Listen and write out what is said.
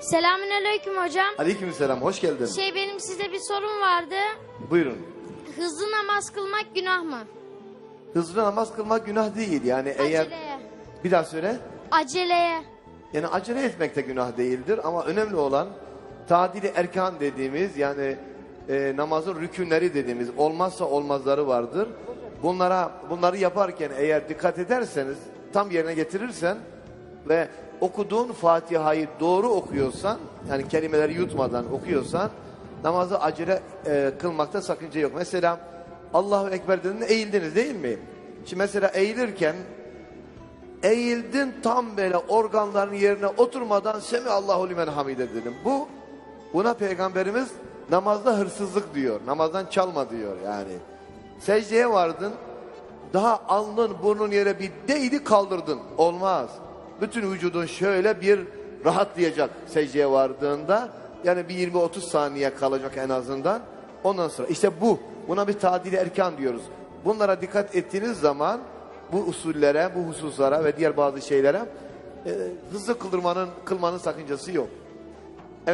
Selamünaleyküm hocam. Aleykümselam, hoş geldin. Şey benim size bir sorum vardı. Buyurun. Hızlı namaz kılmak günah mı? Hızlı namaz kılmak günah değil. Yani eğer... Aceleye. Bir daha söyle. Aceleye. Yani acele etmek de günah değildir ama önemli olan tadili erkan dediğimiz yani e, namazın rükünleri dediğimiz olmazsa olmazları vardır. Bunlara bunları yaparken eğer dikkat ederseniz tam yerine getirirsen ve okuduğun Fatiha'yı doğru okuyorsan yani kelimeleri yutmadan okuyorsan namazı acele e, kılmakta sakınca yok. Mesela Allahu Ekber dediğinde eğildiniz değil mi? Şimdi mesela eğilirken eğildin tam böyle organların yerine oturmadan Semi Allahu limen hamide dedim. Bu buna peygamberimiz namazda hırsızlık diyor. Namazdan çalma diyor yani. Secdeye vardın daha alnın burnun yere bir değdi kaldırdın. Olmaz. Bütün vücudun şöyle bir rahatlayacak secdeye vardığında. Yani bir 20-30 saniye kalacak en azından. Ondan sonra işte bu. Buna bir tadil erkan diyoruz. Bunlara dikkat ettiğiniz zaman bu usullere, bu hususlara ve diğer bazı şeylere e, hızlı kıldırmanın, kılmanın sakıncası yok.